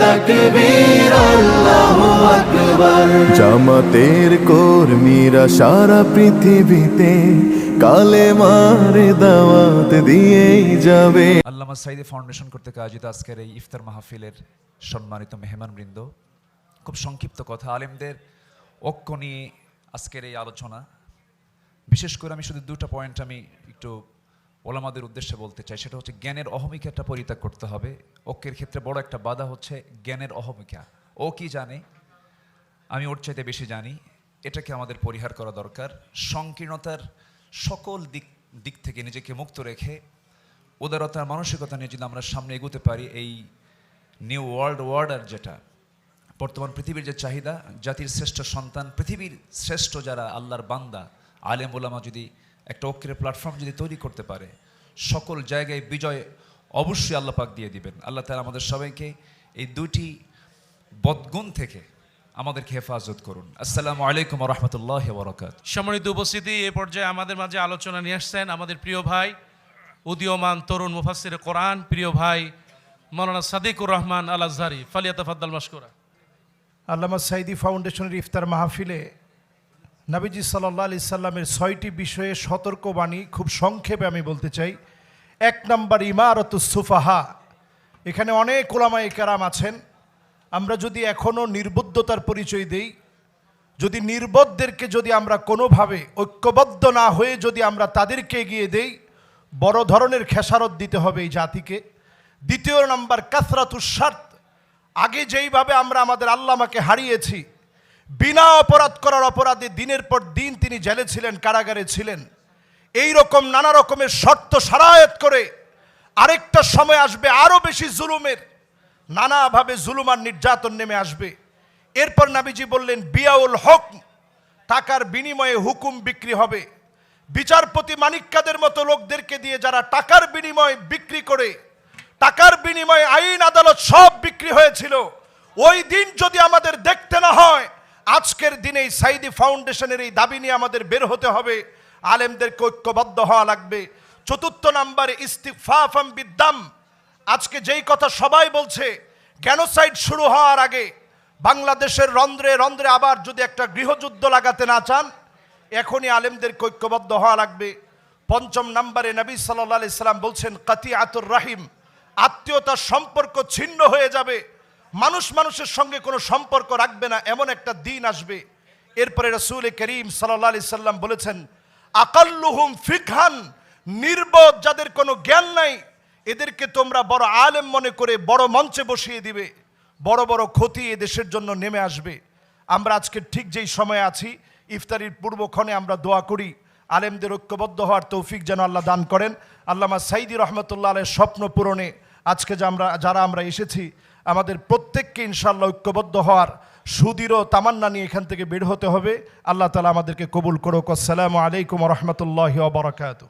তাকবীর আল্লাহু আকবার জামাতের কর্মীরা সারা পৃথিবীতে কালে মারে দাওয়াত দিয়েই যাবে। আল্লামা সাইদি ফাউন্ডেশন করতে আয়োজিত আজকের এই ইফতার মাহফিলের সম্মানিত মেহমানবৃন্দ, খুব সংক্ষিপ্ত কথা, আলেমদের ঐক্য নিয়ে আজকের এই আলোচনা। বিশেষ করে আমি শুধু দুটো পয়েন্ট আমি একটু ওলামাদের উদ্দেশ্যে বলতে চাই, সেটা হচ্ছে জ্ঞানের অহমিকাটা পরিত্যাগ করতে হবে। ঐক্যের ক্ষেত্রে বড় একটা বাধা হচ্ছে জ্ঞানের অহমিকা। ও কি জানে? আমি ওর চাইতে বেশি জানি। এটাকে আমাদের পরিহার করা দরকার। সংকীর্ণতার সকল দিক দিক থেকে নিজেকে মুক্ত রেখে উদারতার মানসিকতা নিয়ে যদি আমরা সামনে এগোতে পারি, এই নিউ ওয়ার্ল্ড ওয়ার্ডার যেটা, বর্তমান পৃথিবীর যে চাহিদা, জাতির শ্রেষ্ঠ সন্তান, পৃথিবীর শ্রেষ্ঠ যারা আল্লাহর বান্দা, আলেম ওলামা যদি একটা ঐক্যের প্ল্যাটফর্ম যদি তৈরি করতে পারে সকল জায়গায় বিজয় অবশ্যই আল্লাহ পাক দিয়ে দিবেন। আল্লাহ তালা আমাদের সবাইকে এই দুটি বদগুণ থেকে আমাদেরকে হেফাজত করুন। আসসালামু আলাইকুম রহমতুল্লাহ বরকাত সম্মানিত উপস্থিতি এ পর্যায়ে আমাদের মাঝে আলোচনা নিয়ে আসছেন আমাদের প্রিয় ভাই উদীয়মান তরুণ মুফাসির কোরআন প্রিয় ভাই মৌলানা সাদিকুর রহমান আল আজহারি ফালিয়া তাফাদ্দাল মাস্কুরা আল্লামা সাইদি ফাউন্ডেশনের ইফতার মাহফিলে নাবিজি সাল্লাহ আলি সাল্লামের ছয়টি বিষয়ে সতর্কবাণী খুব সংক্ষেপে আমি বলতে চাই। এক নম্বর ইমারত সুফাহা। এখানে অনেক ওলামাই কেরাম আছেন। আমরা যদি এখনও নির্বুদ্ধতার পরিচয় দেই, যদি নির্বোধদেরকে যদি আমরা কোনোভাবে ঐক্যবদ্ধ না হয়ে যদি আমরা তাদেরকে এগিয়ে দেই, বড় ধরনের খেসারত দিতে হবে এই জাতিকে। দ্বিতীয় নম্বর কাসরাতুসার্থ আগে যেইভাবে আমরা আমাদের আল্লামাকে হারিয়েছি, বিনা অপরাধ করার অপরাধে দিনের পর দিন তিনি জেলে ছিলেন, কারাগারে ছিলেন। এই রকম নানা রকমের শর্ত সারায়ত করে আরেকটা সময় আসবে আরও বেশি জুলুমের। নানাভাবে জুলুম আর নির্যাতন নেমে আসবে। এরপর নাবিজি বললেন, বিয়াউল হক, টাকার বিনিময়ে হুকুম বিক্রি হবে। বিচারপতি মানিক্কাদের মতো লোকদেরকে দিয়ে যারা টাকার বিনিময়ে বিক্রি করে, টাকার বিনিময়ে আইন, আদালত সব বিক্রি হয়েছিল। ওই দিন যদি আমাদের দেখতে না হয়, আজকের দিনে এই সাইদি ফাউন্ডেশনের এই দাবি নিয়ে আমাদের বের হতে হবে। আলেমদেরকে ঐক্যবদ্ধ হওয়া লাগবে। চতুর্থ নাম্বারে ইস্তিফাফাম বিদ্যাম আজকে যেই কথা সবাই বলছে গ্যানোসাইড শুরু হওয়ার আগে বাংলাদেশের রন্ধ্রে রন্ধ্রে আবার যদি একটা গৃহযুদ্ধ লাগাতে না চান, এখনই আলেমদের ঐক্যবদ্ধ হওয়া লাগবে। পঞ্চম নাম্বারে নবী সাল্লাহ আলি সাল্লাম বলছেন কাতি আতুর রাহিম। আত্মীয়তার সম্পর্ক ছিন্ন হয়ে যাবে। মানুষ মানুষের সঙ্গে কোনো সম্পর্ক রাখবে না, এমন একটা দিন আসবে। এরপরে রসুল করিম সাল্লাহ আলি সাল্লাম বলেছেন আকাল্লুহুম ফিকহান, নির্বোধ যাদের কোনো জ্ঞান নাই, এদেরকে তোমরা বড় আলেম মনে করে বড় মঞ্চে বসিয়ে দিবে, বড় বড় ক্ষতি এ দেশের জন্য নেমে আসবে। আমরা আজকে ঠিক যেই সময়ে আছি, ইফতারির পূর্বক্ষণে আমরা দোয়া করি, আলেমদের ঐক্যবদ্ধ হওয়ার তৌফিক যেন আল্লাহ দান করেন। আল্লামা সাইদি রহমতুল্লাহ আলের স্বপ্ন পূরণে আজকে যে আমরা যারা আমরা এসেছি, আমাদের প্রত্যেককে ইনশাল্লাহ ঐক্যবদ্ধ হওয়ার সুদৃঢ় তামান্না নিয়ে এখান থেকে বের হতে হবে। আল্লাহ তালা আমাদেরকে কবুল করুক। আসসালামু আলাইকুম রহমতুল্লাহ বরকাত